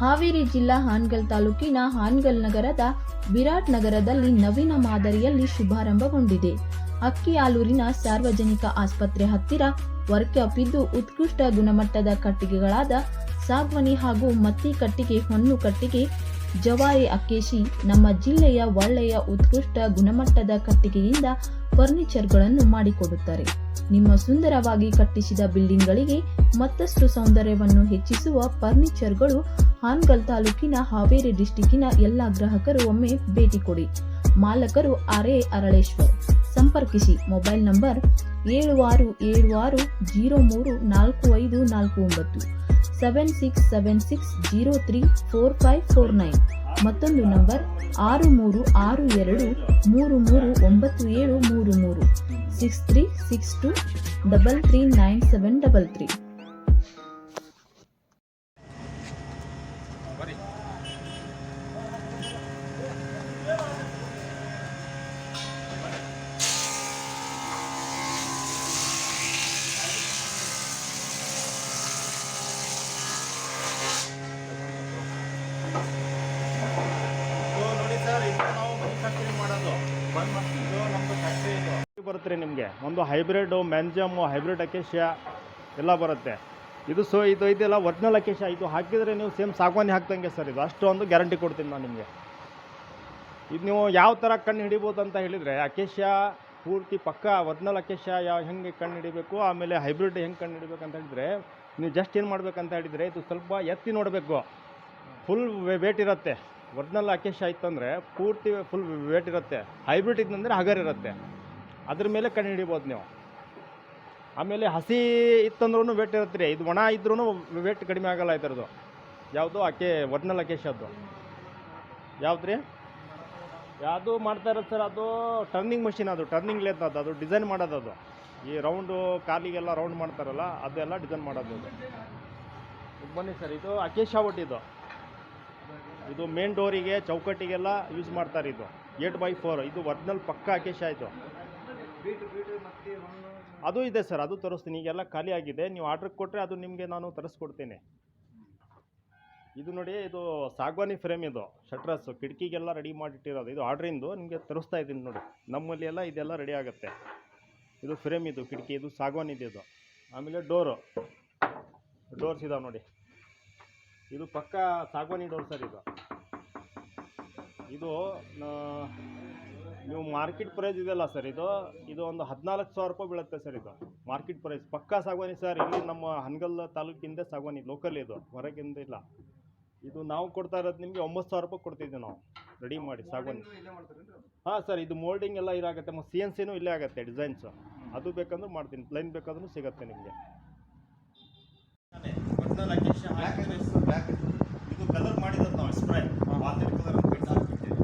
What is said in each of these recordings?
ಹಾವೇರಿ ಜಿಲ್ಲಾ ಹಾನ್ಗಲ್ ತಾಲೂಕಿನ ಹಾನ್ಗಲ್ ನಗರದ ವಿರಾಟ್ ನಗರದಲ್ಲಿ ನವೀನ ಮಾದರಿಯಲ್ಲಿ ಶುಭಾರಂಭಗೊಂಡಿದೆ. ಅಕ್ಕಿಆಲೂರಿನ ಸಾರ್ವಜನಿಕ ಆಸ್ಪತ್ರೆ ಹತ್ತಿರ ವರ್ಕ್ಆಪ್ ಇದ್ದು ಉತ್ಕೃಷ್ಟ ಗುಣಮಟ್ಟದ ಕಟ್ಟಿಗೆಗಳಾದ ಸಾಗ್ವನಿ ಹಾಗೂ ಮತ್ತಿ ಕಟ್ಟಿಗೆ ಹೊನ್ನು ಕಟ್ಟಿಗೆ, ಜವಾರಿ ಅಕ್ಕೇಶಿ ನಮ್ಮ ಜಿಲ್ಲೆಯ ಒಳ್ಳೆಯ ಉತ್ಕೃಷ್ಟ ಗುಣಮಟ್ಟದ ಕಟ್ಟಿಗೆಯಿಂದ ಫರ್ನಿಚರ್ಗಳನ್ನು ಮಾಡಿಕೊಡುತ್ತಾರೆ. ನಿಮ್ಮ ಸುಂದರವಾಗಿ ಕಟ್ಟಿಸಿದ ಬಿಲ್ಡಿಂಗ್ಗಳಿಗೆ ಮತ್ತಷ್ಟು ಸೌಂದರ್ಯವನ್ನು ಹೆಚ್ಚಿಸುವ ಫರ್ನಿಚರ್ಗಳು ಹಾನ್ಗಲ್ ತಾಲೂಕಿನ ಹಾವೇರಿ ಡಿಸ್ಟಿಕ್ಕಿನ ಎಲ್ಲ ಗ್ರಾಹಕರು ಒಮ್ಮೆ ಭೇಟಿ ಕೊಡಿ. ಮಾಲಕರು ಆರ್.ಎ. ಅರಳೇಶ್ವರ್. ಸಂಪರ್ಕಿಸಿ ಮೊಬೈಲ್ ನಂಬರ್ ಏಳು ಆರು ಏಳು ಆರು ಜೀರೋ ಮೂರು ನಾಲ್ಕು ಐದು ನಾಲ್ಕು ಒಂಬತ್ತು. Seven six seven six zero three four five four nine. ಮತ್ತೊಂದು ನಂಬರ್ ಆರು ಮೂರು ಆರು ಎರಡು ಮೂರು ಮೂರು ಒಂಬತ್ತು ಏಳು ಮೂರು ಮೂರು. Six three six two double three nine seven double three ಬನ್ನಿ ಇದು ನೋಡಿ ಸರ್ ಇದು ನಾವು ಬರುತ್ತೆ ನಿಮಗೆ. ಒಂದು ಹೈಬ್ರಿಡ್ ಮ್ಯಾನ್ಜಮ್ ಹೈಬ್ರಿಡ್ ಅಕೇಶಿಯಾ ಎಲ್ಲ ಬರುತ್ತೆ. ಇದು ಸೊ, ಇದು ಇದೆಲ್ಲ ಒರಿಜಿನಲ್ ಅಕೇಶ ಇದು ಹಾಕಿದರೆ ನೀವು ಸೇಮ್ ಸಾಗವಾನಿ ಹಾಕ್ದಂಗೆ ಸರ್ ಇದು. ಅಷ್ಟೊಂದು ಗ್ಯಾರಂಟಿ ಕೊಡ್ತೀನಿ ನಾನು ನಿಮಗೆ. ಇದು ನೀವು ಯಾವ ಥರ ಕಣ್ಣು ಹಿಡಿಬೋದು ಅಂತ ಹೇಳಿದರೆ ಅಕೇಶ ಪೂರ್ತಿ ಪಕ್ಕ ಒರಿಜಿನಲ್ ಅಕೇಶ ಯಾವ ಹೆಂಗೆ ಕಣ್ಣು ಹಿಡಿಬೇಕು, ಆಮೇಲೆ ಹೈಬ್ರಿಡ್ ಹೆಂಗೆ ಕಣ್ಣು ಹಿಡಿಬೇಕು ಅಂತ ಹೇಳಿದರೆ, ನೀವು ಜಸ್ಟ್ ಏನು ಮಾಡಬೇಕಂತ ಹೇಳಿದರೆ, ಇದು ಸ್ವಲ್ಪ ಎತ್ತಿ ನೋಡಬೇಕು. ಫುಲ್ ವೇಟ್ ಇರುತ್ತೆ. ಒರಿಜಿನಲ್ ಆಯ್ತು ಇತ್ತಂದರೆ ಪೂರ್ತಿ ಫುಲ್ ವೇಟ್ ಇರುತ್ತೆ. ಹೈಬ್ರಿಡ್ ಇತ್ತಂದರೆ ಹಗರ್ ಇರುತ್ತೆ. ಅದ್ರ ಮೇಲೆ ಕಣ್ಣು ಹಿಡಿಬೋದು ನೀವು. ಆಮೇಲೆ ಹಸಿ ಇತ್ತಂದ್ರೂ ವೇಟ್ ಇರುತ್ತೆ ರೀ. ಇದು ಒಣ ಇದ್ರೂ ವೇಟ್ ಕಡಿಮೆ ಆಗಲ್ಲ ಇದರದು ಯಾವುದು ಅಕೆ ಒರಿಜಿನಲ್ ಅಕೇಶದ್ದು ಯಾವ್ದು ರೀ? ಯಾವುದು ಮಾಡ್ತಾ ಇರೋದು ಸರ್ ಅದು ಟರ್ನಿಂಗ್ ಮಷಿನ್ ಅದು. ಟರ್ನಿಂಗ್ ಲೇತ್ ಅದು. ಅದು ಡಿಸೈನ್ ಮಾಡೋದು ಅದು. ಈ ರೌಂಡು ಕಾಲಿಗೆಲ್ಲ ರೌಂಡ್ ಮಾಡ್ತಾರಲ್ಲ, ಅದೆಲ್ಲ ಡಿಸೈನ್ ಮಾಡೋದು ಅದು. ಬನ್ನಿ ಸರ್. ಇದು ಅಕೇಶ ಒಟ್ಟು ಇದು ಮೇನ್ ಡೋರಿಗೆ ಚೌಕಟ್ಟಿಗೆಲ್ಲ ಯೂಸ್ ಮಾಡ್ತಾರೆ ಇದು. ಏಟ್ ಬೈ ಫೋರ್ ಇದು ಒರಿಜಿನಲ್ ಪಕ್ಕ ಅಕೇಶ ಆಯಿತು ಅದು ಇದೆ ಸರ್, ಅದು ತರಿಸ್ತೀನಿ. ಈಗೆಲ್ಲ ಖಾಲಿ ಆಗಿದೆ. ನೀವು ಆರ್ಡ್ರ್ ಕೊಟ್ಟರೆ ಅದು ನಿಮಗೆ ನಾನು ತರಿಸ್ಕೊಡ್ತೀನಿ. ಇದು ನೋಡಿ, ಇದು ಸಾಗವಾನಿ ಫ್ರೇಮ್ ಇದು. ಶಟ್ರಸ್ ಕಿಟಕಿಗೆಲ್ಲ ರೆಡಿ ಮಾಡಿಟ್ಟಿರೋದು. ಇದು ಆರ್ಡ್ರಿಂದು ನಿಮಗೆ ತರಿಸ್ತಾ ಇದ್ದೀನಿ ನೋಡಿ. ನಮ್ಮಲ್ಲಿ ಎಲ್ಲ ಇದೆಲ್ಲ ರೆಡಿ ಆಗುತ್ತೆ. ಇದು ಫ್ರೇಮ್ ಇದು, ಕಿಟಕಿ ಇದು ಸಾಗವಾನಿ ಇದೆ. ಇದು ಆಮೇಲೆ ಡೋರು ಡೋರ್ಸ್ ಇದಾವೆ ನೋಡಿ. ಇದು ಪಕ್ಕ ಸಾಗವಾನಿ ಡೋರ್ ಸರ್ ಇದು. ಇದು ನೀವು ಮಾರ್ಕೆಟ್ ಪ್ರೈಸ್ ಇದೆಯಲ್ಲ ಸರ್ ಇದು? ಇದು ಒಂದು ಹದಿನಾಲ್ಕು ಸಾವಿರ ರೂಪಾಯಿ ಬೀಳುತ್ತೆ ಸರ್ ಇದು. ಮಾರ್ಕೆಟ್ ಪ್ರೈಸ್ ಪಕ್ಕಾ ಸಾಗವಾನಿ ಸರ್ ಇಲ್ಲಿ ನಮ್ಮ ಹನಗಲ್ ತಾಲೂಕಿಂದ ಸಾಗವಾನಿ ಲೋಕಲ್ ಇದು ಹೊರಗಿಂದ ಇಲ್ಲ. ಇದು ನಾವು ಕೊಡ್ತಾ ಇರೋದು ನಿಮಗೆ ಒಂಬತ್ತು ಸಾವಿರ ರೂಪಾಯಿ ಕೊಡ್ತಿದ್ದೀವಿ ನಾವು. ರೆಡಿ ಮಾಡಿ ಸಾಗವಾನಿ ಹಾಂ ಸರ್ ಇದು ಮೋಲ್ಡಿಂಗ್ ಎಲ್ಲ ಇದಾಗುತ್ತೆ ಮತ್ತು ಸಿ ಎನ್ ಸಿನೂ ಇಲ್ಲೇ ಆಗುತ್ತೆ ಡಿಸೈನ್ಸು ಅದು ಬೇಕಂದ್ರೆ ಮಾಡ್ತೀನಿ. ಪ್ಲೈನ್ ಬೇಕಾದ್ರೂ ಸಿಗುತ್ತೆ ನಿಮಗೆ. ಇದು ಕಲರ್ ಮಾಡಿದ್ರು ನಾವು ಸ್ಪ್ರೇ ಕಲರ್ ಅಂತ ಬಿಟ್ಟು ಹಾಕ್ಬಿಟ್ಟಿವಿ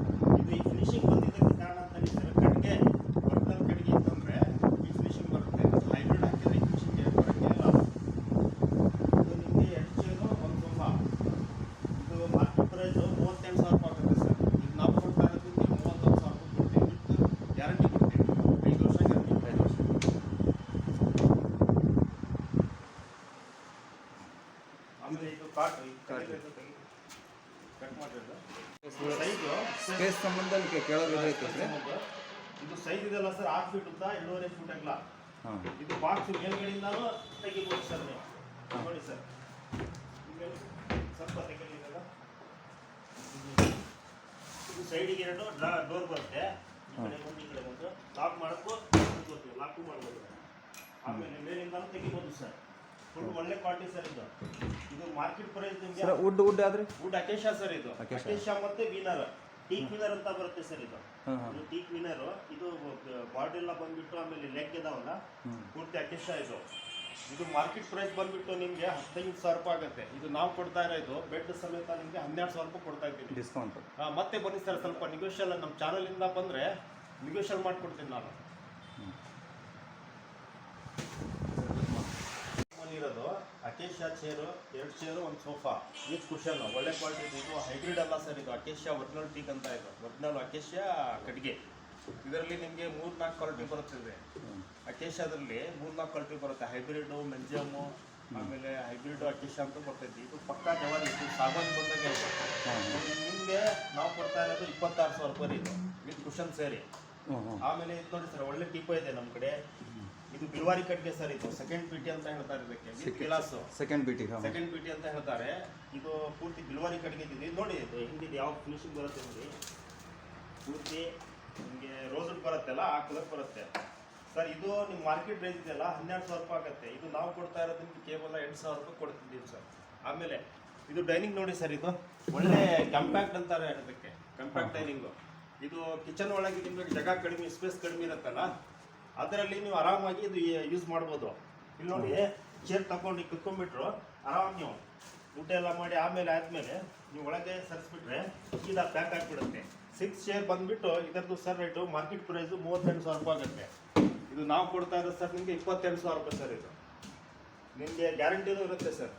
ಇದು ಈ ಫಿನಿಶಿಂಗ್ ಬಂದಿದ್ದಕ್ಕೆ ಕಾರಣ ಅಂತ ಹೇಳಿದ್ರೆ ಕಟ್ಟಿಗೆ ಒರಿಜಿನಲ್ ಕಟ್ಟಿಗೆ ಇತ್ತಂದ್ರೆ ಈ ಫಿನಿಶಿಂಗ್ ಬರುತ್ತೆ ಹೈಬ್ರಿಡ್ ಹಾಕಿದ್ರೆ ಈ ಫಿನಿಶಿಂಗ್ ಬರೋಕ್ಕೆ ಇಲ್ಲ ಇದು ನಿಮಗೆ ಎರಡು ಚೇರು ಒಂದು ಸೋಫಾ ಇದು ಮಾರ್ಕೆಟ್ ಪ್ರೈಸ್ ಮೂವತ್ತೆಂಟು ಸಾವಿರ ರೂಪಾಯಿ ಆಗುತ್ತೆ ಸರ್ ಇದು ನಾವು ಕೊಡ್ತಾ ಇರೋದು ನಿಮಗೆ ಮೂವತ್ತೊಂದು ಸಾವಿರ ರೂಪಾಯಿ ಕೊಡ್ತೀವಿ ವಿತ್ ಗ್ಯಾರಂಟಿ ಕೊಡ್ತೀವಿ ಐದು ವರ್ಷ ಗ್ಯಾರಂಟಿ ಐದು ವರ್ಷ ಆಮೇಲೆ ಇದು ಕಾಟ್ ಕಟ್ ಮಾಡಿರೋದು ಸೈಜು ಸ್ಪೇಸ್ ಸಂಬಂಧ ಕೇಳೋದು ಇದೈತೆ ಇದು ಸೈಜ್ ಇದೆಲ್ಲ ಸರ್ ಆರು ಫೀಟ್ ಉದ್ದ ಎರಡೂವರೆ ಫೀಟ್ ಅಗಲ. ಇದು ಬಾಕ್ಸ್ ಮೇಲ್ಗಡೆಯಿಂದಾನು ತೆಗಿಬೋದು ಸರ್ ನೀವು. ನೋಡಿ ಸರ್ ಸ್ವಲ್ಪ ತೆಗಿಲಿಲ್ಲ ಇದು ಸೈಡಿಗೆ ಎರಡು ಡೋರ್ ಬರುತ್ತೆ. ಈ ಕಡೆ ಒಂದು ಈ ಕಡೆ ಒಂದು ಲಾಕ್ ಮಾಡೋಕ್ಕೂ ಲಾಕು ಮಾಡ್ಬೋದು ಆಮೇಲೆ ಮೇಲಿಂದಲೂ ತೆಗಿಬೋದು ಸರ್ ಫುಲ್ ಒಳ್ಳೆ ಕ್ವಾಲಿಟಿ ಸರ್ ಇದು. ಇದು ಮಾರ್ಕೆಟ್ ಪ್ರೈಸ್ ನಿಮಗೆ ಸರ್ ವುಡ್ ವುಡ್ ಆದ್ರೆ ವುಡ್ ಅಕೇಶಾ ಸರ್ ಇದು. ಅಕೇಶಾ. ಅಕೇಶಾ ಮತ್ತೆ ವೀನರ್ ಟೀಕ್ ವೀನರ್ ಅಂತ ಬರುತ್ತೆ ಸರ್ ಇದು. ಹಾಂ ಹಾಂ ಇದು ಟೀಕ್ ವಿನರ್ ಇದು ಬಾಡಿ ಎಲ್ಲ ಬಂದ್ಬಿಟ್ಟು ಆಮೇಲೆ ಲೆಗ್ ಇದಾವಲ್ಲ? ಹ್ಞೂ ಪೂರ್ತಿ ಅಕೇಶಾ ಇದು. ಇದು ಮಾರ್ಕೆಟ್ ಪ್ರೈಸ್ ಬಂದ್ಬಿಟ್ಟು ನಿಮಗೆ ಹದಿನೈದು ಸಾವಿರ ರೂಪಾಯಿ ಆಗುತ್ತೆ. ಇದು ನಾವು ಕೊಡ್ತಾ ಇರೋದು ಬೆಡ್ ಸಮೇತ ನಿಮಗೆ ಹನ್ನೆರಡು ಸಾವಿರ ರೂಪಾಯಿ ಕೊಡ್ತಾ ಇದ್ದೀನಿ. ಡಿಸ್ಕೌಂಟ್ ಆ, ಮತ್ತೆ ಬನ್ನಿ ಸರ್ ಸ್ವಲ್ಪ ನಿಗೋಷಿಯಲ್ ನಮ್ಮ ಇಂದ ಬಂದ್ರೆ ನಿಗೋಷಿಯಲ್ ಮಾಡ್ಕೊಡ್ತೀನಿ ನಾನು ಇರೋದು ಅಕೇಶಿಯಾ ಚೇರು ಎರಡು ಚೇರು ಒಂದು ಸೋಫಾ ವಿತ್ ಕುಷನ್ ಒಳ್ಳೆ ಕ್ವಾಲಿಟಿ ಇದು ಹೈಬ್ರಿಡ್ ಅಲ್ಲ ಸರ್ ಇದು. ಅಕೇಶಿಯಾ ಒರಿಜಿನಲ್ ಟೀಕ್ ಅಂತ ಇದು. ಒರಿಜಿನಲ್ ಅಕೇಶಿಯಾ ಕಟ್ಟಿಗೆ ಇದರಲ್ಲಿ ನಿಮಗೆ ಮೂರು ನಾಲ್ಕು ಕ್ವಾಲಿಟಿ ಬರುತ್ತದೆ ಅಕೇಶಿಯಾದಲ್ಲಿ ಮೂರು ನಾಲ್ಕು ಕ್ವಾಲಿಟಿ ಬರುತ್ತೆ. ಹೈಬ್ರಿಡು ಮೆಂಜಿಯಮ್ಮು ಆಮೇಲೆ ಹೈಬ್ರಿಡ್ ಅಕೇಶಿಯಾ ಅಂತ ಬರ್ತೈತಿ. ಇದು ಪಕ್ಕಾ ಜವಾರಿ ಇದು. ಸಾಮಾನು ಬಂದಾಗ ನಿಮಗೆ ನಾವು ಕೊಡ್ತಾ ಇರೋದು ಇಪ್ಪತ್ತಾರು ಸಾವಿರ ರೂಪಾಯಿ ಇದು ವಿತ್ ಕುಷನ್ ಸೇರಿ ಆಮೇಲೆ ಇದು ನೋಡಿ ಸರ್ ಒಳ್ಳೆ ಟೀಪ ಇದೆ ನಮ್ಮ ಕಡೆ. ಇದು ಬಿಲ್ವಾರಿ ಕಟ್ಗೆ ಸರ್ ಇದು. ಸೆಕೆಂಡ್ ಪಿಟಿ ಅಂತ ಹೇಳ್ತಾರೆ ಇದಕ್ಕೆ. ಗಿಲಾಸು. ಸೆಕೆಂಡ್ ಬಿಟಿ ಸೆಕೆಂಡ್ ಪಿಟಿ ಅಂತ ಹೇಳ್ತಾರೆ. ಇದು ಪೂರ್ತಿ ಬಿಲ್ವಾರಿ ಕಟ್ಗೆ ಇದೆ ನೋಡಿ ಇದು ಹಿಂದಿದ್ದು ಯಾವ ಫಿನಿಶಿಂಗ್ ಬರುತ್ತೆ ನೋಡಿ. ಪೂರ್ತಿ ನಿಮಗೆ ರೋಸಡ್ ಬರುತ್ತಲ್ಲ ಆ ಕಲರ್ ಬರುತ್ತೆ. ಸರ್ ಇದು ನಿಮ್ಮ ಮಾರ್ಕೆಟ್ ರೇಂಜ್ ಇದೆಯಲ್ಲ ಹನ್ನೆರಡು ಸಾವಿರ ರೂಪಾಯಿ ಆಗುತ್ತೆ. ಇದು ನಾವು ಕೊಡ್ತಾ ಇರೋದು ನಿಮ್ಗೆ ಕೇವಲ ಎಂಟು ಸಾವಿರ ರೂಪಾಯಿ ಕೊಡ್ತಿದ್ದೀವಿ ಸರ್. ಆಮೇಲೆ ಇದು ಡೈನಿಂಗ್ ನೋಡಿ ಸರ್ ಇದು. ಒಳ್ಳೆ ಕಂಪ್ಯಾಕ್ಟ್ ಅಂತಾರೆ ಅದಕ್ಕೆ. ಕಂಪ್ಯಾಕ್ಟ್ ಡೈನಿಂಗು ಇದು ಕಿಚನ್ ಒಳಗೆ ನಿಮಗೆ ಜಾಗ ಕಡಿಮೆ ಸ್ಪೇಸ್ ಕಡಿಮೆ ಇರುತ್ತಲ್ಲ ಅದರಲ್ಲಿ ನೀವು ಆರಾಮಾಗಿ ಇದು ಯೂಸ್ ಮಾಡ್ಬೋದು. ಇಲ್ಲಿ ನೋಡಿ ಚೇರ್ ತಗೊಂಡು ಕುತ್ಕೊಂಡ್ಬಿಟ್ರು ಆರಾಮ್ ನೀವು. ಊಟ ಎಲ್ಲ ಮಾಡಿ ಆಮೇಲೆ ಆದ್ಮೇಲೆ ನೀವು ಒಳಗೆ ಸರಿಸ್ಬಿಟ್ರೆ ಸೀದಾ ಪ್ಯಾಕ್ ಆಗಿಬಿಡುತ್ತೆ. ಸಿಕ್ಸ್ ಚೇರ್ ಬಂದ್ಬಿಟ್ಟು ಇದರದ್ದು ಸರ್ ರೇಟು ಮಾರ್ಕೆಟ್ ಪ್ರೈಸು ಮೂವತ್ತೆಂಟು ಸಾವಿರ ರೂಪಾಯಿ ಆಗುತ್ತೆ. ಇದು ನಾವು ಕೊಡ್ತಾ ಇರೋದು ಸರ್ ನಿಮಗೆ ಇಪ್ಪತ್ತೆಂಟು ಸಾವಿರ ರೂಪಾಯಿ ಸರ್ ಇದು. ನಿಮಗೆ ಗ್ಯಾರಂಟಿನೂ ಇರುತ್ತೆ sir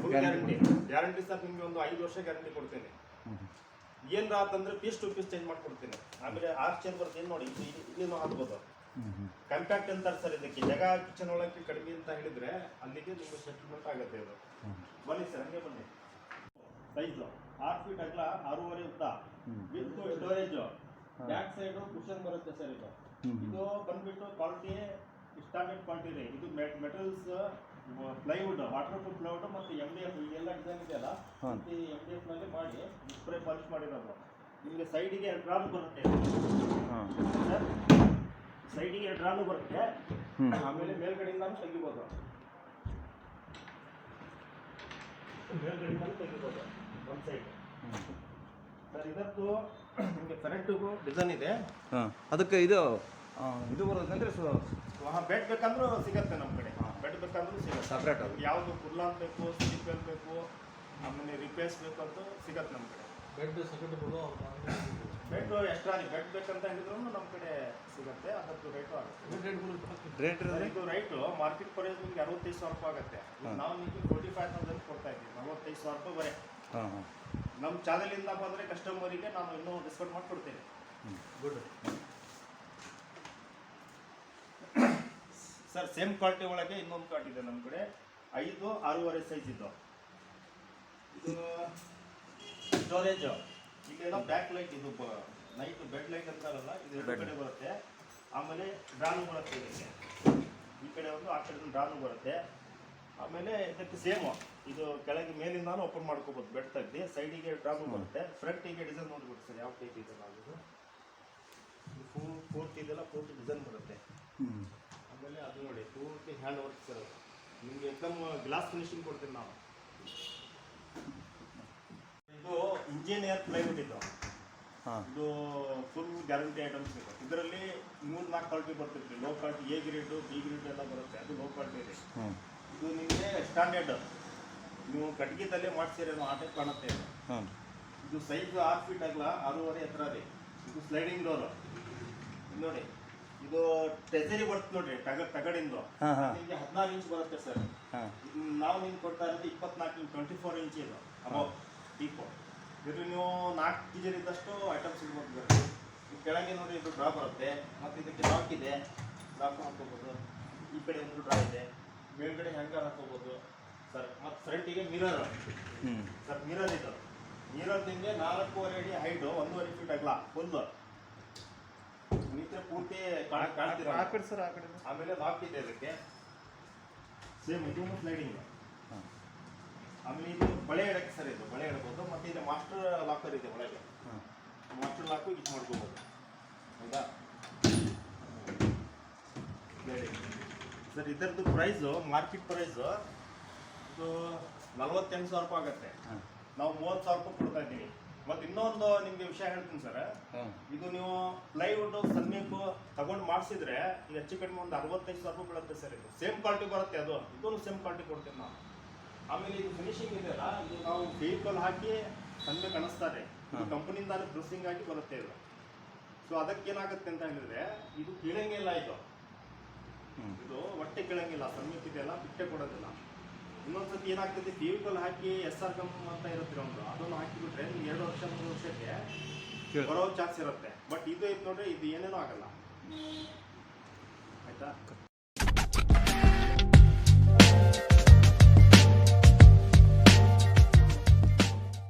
full guarantee guarantee sir ನಿಮಗೆ ಒಂದು ಐದು ವರ್ಷ ಗ್ಯಾರಂಟಿ ಕೊಡ್ತೀನಿ. ಏನಾರ ಆತಂದ್ರೆ ಪೀಸ್ ಟು ಪೀಸ್ ಚೇಂಜ್ ಮಾಡ್ಕೊಡ್ತೀನಿ. ಆಮೇಲೆ ಆರು ಚೇರ್ ಬರ್ತೇನೆ ನೋಡಿ ಇಲ್ಲಿ- ಇಲ್ಲಿನೂ ಹಾಕ್ಬೋದು. ಕಂಪ್ಯಾಕ್ಟ್ ಅಂತಾರೆ ಸರ್ ಇದಕ್ಕೆ. ಜಾಗ ಕಿಚನ್ ಒಳಕ್ಕೆ ಕಡಿಮೆ ಅಂತ ಹೇಳಿದ್ರೆ ಅಲ್ಲಿಗೆ ನಿಮಗೆ ಸೆಟಲ್ಮೆಂಟ್ ಆಗುತ್ತೆ ಇದು ಬನ್ನಿ ಸರ್ ಹಂಗೆ ಬನ್ನಿ. ಸೈಜ್ ಆರು ಫೀಟ್ ಅಗಲ ಆರೂವರೆ ಉದ್ದ. With storage back side cushion ಬರುತ್ತೆ ಸರ್ ಇದು. ಇದು ಬಂದ್ಬಿಟ್ಟು ಕ್ವಾಲಿಟಿ ಸ್ಟ್ಯಾಂಡರ್ಡ್ ಕ್ವಾಲಿಟಿ ಇದೆ. ಇದು metals plywood water proof plywood ಮತ್ತು ಎಂ ಡಿ ಎಫ್ ಇದೆಲ್ಲ ಡಿಸೈನ್ ಇದೆಯಲ್ಲ. ಈ ಎಂ ಡಿ ಎಫ್ನಲ್ಲಿ ಮಾಡಿ ಸ್ಪ್ರೇ ಪಾಲಿಶ್ ಮಾಡಿರೋದು. ನಿಮಗೆ ಸೈಡಿಗೆ ಡ್ರಾಪ್ ಬರುತ್ತೆ. ಸರ್ ಸೈಡಿಗೆ ಡ್ರಾನು ಬರುತ್ತೆ. ಆಮೇಲೆ ಮೇಲ್ಗಡೆಯಿಂದಾನು ತೆಗಿಬೋದು. ಮೇಲ್ಗಡೆಯಿಂದಾನು ತೆಗಿಬೋದು ಒಂದು ಸೈಡ್ ಸರ್ ಇದಕ್ಕೂ ನಿಮಗೆ ಕರೆಂಟಿಗೂ ಡಿಸೈನ್ ಇದೆ. ಅದಕ್ಕೆ ಇದು ಇದು ಬರೋದಂದ್ರೆ ಬೆಡ್ ಬೇಕಂದ್ರೂ ಸಿಗತ್ತೆ ನಮ್ಮ ಕಡೆ. ಬೆಡ್ ಬೇಕಂದ್ರೂ ಸಿಗತ್ತೆ. ಸಪ್ರೇಟ್ ಅದು. ಯಾವುದು ಕುರ್ಲಾನ್ ಬೇಕು ಸ್ಲೀಪರ್ ಬೇಕು ಆಮೇಲೆ ರಿಪೇರ್ಸ್ ಬೇಕು ಅಂತ ಸಿಗತ್ತೆ ನಮ್ಮ ಕಡೆ. ಬೆಡ್ ಸೆಕೆಂಡ್ಗಳು ಬೆಡ್ ಎಕ್ಸ್ಟ್ರಾ ಬೆಡ್ ಬೇಕಂತ ಹೇಳಿದ್ರು ನಮ್ಮ ಕಡೆ ಸಿಗುತ್ತೆ ಅದರದ್ದು ರೇಟು ಆಗುತ್ತೆ. ರೇಟ್ ಇದು ರೈಟು ಮಾರ್ಕೆಟ್ ಪ್ರೈಸ್ ನಿಮಗೆ ಅರವತ್ತೈದು ಸಾವಿರ ರೂಪಾಯಿ ಆಗುತ್ತೆ. ನಾವು ನಿಮಗೆ ಟ್ವೆಂಟಿ ಫೈವ್ ತೌಸಂಡ್ ಕೊಡ್ತಾ ಇದ್ದೀವಿ ನಲವತ್ತೈದು ಸಾವಿರ ರೂಪಾಯಿ ಬರೀ. ಹಾಂ ಹಾಂ. ನಮ್ಮ ಚಾನಲಿಂದ ಬಂದರೆ ಕಸ್ಟಮರಿಗೆ ನಾನು ಇನ್ನೂ ಡಿಸ್ಕೌಂಟ್ ಮಾಡಿಕೊಡ್ತೀನಿ. ಗುಡ್ ಸರ್ ಸೇಮ್ ಕ್ವಾಲಿಟಿ ಒಳಗೆ ಇನ್ನೊಂದು ಕಾರ್ಟ್ ಇದೆ ನಮ್ಮ ಕಡೆ. ಐದು ಆರೂವರೆ ಸೈಜ್ ಇದು. ಇದು ಸ್ಟೋರೇಜ್ ಇಲ್ಲೆಲ್ಲ ಬ್ಯಾಕ್ ಲೈಟ್ ಇದು ನೈಟ್ ಬೆಡ್ ಲೈಟ್ ಅಂತಾರಲ್ಲ ಇದು ಎರಡು ಕಡೆ ಬರುತ್ತೆ. ಆಮೇಲೆ ಡ್ರಾನು ಬರುತ್ತೆ ಇದಕ್ಕೆ. ಈ ಕಡೆ ಒಂದು ಆ ಕಡೆ ಡ್ರಾನು ಬರುತ್ತೆ. ಆಮೇಲೆ ಇದಕ್ಕೆ ಸೇಮು ಇದು ಕೆಳಗೆ ಮೇಲಿಂದಾನು ಓಪನ್ ಮಾಡ್ಕೋಬೋದು ಬೆಡ್ ತೆಗ್ದು. ಸೈಡಿಗೆ ಡ್ರಾನು ಬರುತ್ತೆ. ಫ್ರಂಟಿಗೆ ಡಿಸೈನ್ ನೋಡ್ಬಿಟ್ಟು ಸರ್ ಯಾವ ಟೈಪ್ ಇದೆ ನಾವು ಫುಲ್ ಪೂರ್ತಿ ಇದೆಲ್ಲ ಪೂರ್ತಿ ಡಿಸೈನ್ ಬರುತ್ತೆ. ಆಮೇಲೆ ಅದು ನೋಡಿ ಪೂರ್ತಿ ಹ್ಯಾಂಡ್ ವರ್ಕ್ ಸರ್. ನಿಮಗೆ ನಿಮ್ಗೆ ಎಕ್ದಮ್ ಗ್ಲಾಸ್ ಫಿನಿಶಿಂಗ್ ಕೊಡ್ತೀವಿ ನಾವು ಇದು ಇಂಜಿನಿಯರ್ ಪ್ಲೈವುಡ್ ಇದು ಹಾಂ. ಇದು ಫುಲ್ ಗ್ಯಾರಂಟಿ ಐಟಮ್ಸ್ ಇದೆ ಇದರಲ್ಲಿ ಮೂರು ನಾಲ್ಕು ಕ್ವಾಲಿಟಿ ಬರ್ತೈತಿ low quality A grade B grade ಎಲ್ಲ ಬರುತ್ತೆ. ಅದು ಲೋ ಕ್ವಾಲಿಟಿ ಇದೆ. ಇದು ನಿಮಗೆ ಸ್ಟ್ಯಾಂಡರ್ಡ್ ನೀವು ಕಟ್ಟಿಗೆದಲ್ಲೇ ಮಾಡ್ಸಿರೋ ಆಟ ಟೈಪ್ ಕಾಣುತ್ತೆ ಇದು. ಸೈಜ್ ಆರು ಫೀಟ್ ಆಗಲ್ಲ ಆರೂವರೆ ಎತ್ತರ ರೀ. ಇದು ಸ್ಲೈಡಿಂಗ್ ಡೋರ್ ನೋಡಿ. ಇದು ಟೆಸರಿ ಬರುತ್ತೆ ನೋಡ್ರಿ ತಗ ತಗಡಿಂದು. ನಿಮ್ಗೆ ಹದಿನಾರು ಇಂಚ್ ಬರುತ್ತೆ ಸರ್. ನಾವು ನಿಮ್ಗೆ ಕೊಡ್ತಾ ಇರೋದು ಇಪ್ಪತ್ನಾಲ್ಕು ಇಂಚ್ ಟ್ವೆಂಟಿ ಫೋರ್ ಇಂಚ್ ಇದು ಅಬೌವ್ ಟೀಪು ಇದ್ರ ನೀವು ನಾಲ್ಕು ಕೆ ಜಿ ಇದ್ದಷ್ಟು ಐಟಮ್ಸ್ ಸಿಗ್ಬೋದು ಇದರಲ್ಲಿ ಈ ಕೆಳಗೆ ನೋಡಿ ಇದು ಡ್ರಾ ಬರುತ್ತೆ ಮತ್ತು ಇದಕ್ಕೆ ಲಾಕ್ ಇದೆ. ಲಾಕ್ ಹಾಕ್ಕೋಬೋದು ಈ ಕಡೆ ಒಂದು ಡ್ರಾ ಇದೆ. ಮೇಲ್ಗಡೆ ಹ್ಯಾಂಗರ್ ಹಾಕೋಬೋದು. ಸರ್ ಮತ್ತು ಫ್ರಂಟಿಗೆ ಮಿರರ್ ಸರ್ ಮಿರರ್ ಇದು. ಮಿರರ್ ನಿಮಗೆ ನಾಲ್ಕೂವರೆ ಅಡಿ ಹೈಟು ಒಂದೂವರೆ ಫೀಟ್ ಆಗಲ್ಲ ಫುಲ್ಲು ನಿತ್ಯ ಪೂರ್ತಿ ಕಾಣ ಕಾಣ್ತೀರ ಆ ಕಡೆ ಸರ್ ಆ ಕಡೆ ಆಮೇಲೆ ಲಾಕ್ ಇದೆ ಅದಕ್ಕೆ ಸೇಮ್ ಇದು ಸ್ಲೈಡಿಂಗ್ ಆಮೇಲೆ ಇದು ಬಳೆ ಇಡಕ್ಕೆ ಸರ್ ಇದು ಬಳೆ ಇಡ್ಬೋದು ಮತ್ತೆ ಇದು ಮಾಸ್ಟರ್ ಲಾಕರ್ ಇದೆ ಒಳಗೆ. ಮಾಸ್ಟರ್ ಲಾಕು ಯೂಸ್ ಮಾಡ್ಕೋಬೋದು. ಹೌದಾ? ಸರ್ ಇದರದ್ದು ಪ್ರೈಸು ಮಾರ್ಕೆಟ್ ಪ್ರೈಸು ಇದು ನಲ್ವತ್ತೆಂಟು ಸಾವಿರ ರೂಪಾಯಿ ಆಗುತ್ತೆ. ನಾವು ಮೂವತ್ತು ಸಾವಿರ ರೂಪಾಯಿ ಕೊಡ್ತಾ ಇದ್ದೀವಿ. ಮತ್ತು ಇನ್ನೊಂದು ನಿಮಗೆ ವಿಷಯ ಹೇಳ್ತೀನಿ ಸರ್. ಇದು ನೀವು ಪ್ಲೈವುಡ್ ಸನ್ಮೀಕು ತಗೊಂಡು ಮಾಡಿಸಿದ್ರೆ ಈಗ ಹೆಚ್ಚು ಕಡಿಮೆ ಒಂದು ಅರವತ್ತೈದು ಸಾವಿರ ರೂಪಾಯಿ ಬೀಳುತ್ತೆ ಸರ್ ಇದು. ಸೇಮ್ ಕ್ವಾಲಿಟಿ ಬರುತ್ತೆ ಅದು. ಇದೂ ಸೇಮ್ ಕ್ವಾಲಿಟಿ ಕೊಡ್ತೀವಿ ನಾವು. ಆಮೇಲೆ ಇದು ಫಿನಿಶಿಂಗ್ ಇದೆಯಲ್ಲ ಇದು ನಾವು ವೆಹಿಕಲ್ ಹಾಕಿ ತಂದೆ ಕಾಣಿಸ್ತಾರೆ. ಇದು. ಕಂಪನಿಯಿಂದಾನೇ ಪ್ರೊಸೆಸಿಂಗ್ ಆಗಿ ಬರುತ್ತೆ ಇದು. ಸೊ ಅದಕ್ಕೆ ಏನಾಗುತ್ತೆ ಅಂತ ಹೇಳಿದ್ರೆ ಇದು ಕೇಳಂಗಿಲ್ಲ ಇದು. ಇದು ಹೊಟ್ಟೆ ಕೇಳಂಗಿಲ್ಲ ಸನ್ಮೀಕ್ ಇದೆಲ್ಲ ಬಿಟ್ಟೆ ಕೊಡೋದಿಲ್ಲ. ಇನ್ನೊಂದ್ಸತಿ ಏನಾಗ್ತದೆ ವೆಹಿಕಲ್ ಹಾಕಿ ಎಸ್ ಆರ್ ಕಂಪ್ ಅಂತ ಇರುತ್ತೆ ಒಂದು ಅದನ್ನು ಹಾಕಿಬಿಟ್ರೆ ನಿಮ್ಗೆ ಎರಡು ವರ್ಷ ಮೂರು ವರ್ಷಕ್ಕೆ ಬರೋ ಚಾನ್ಸ್ ಇರುತ್ತೆ. ಬಟ್ ಇದು ಐತೆ ನೋಡ್ರಿ ಇದು ಏನೇನೂ ಆಗಲ್ಲ. ಆಯ್ತಾ?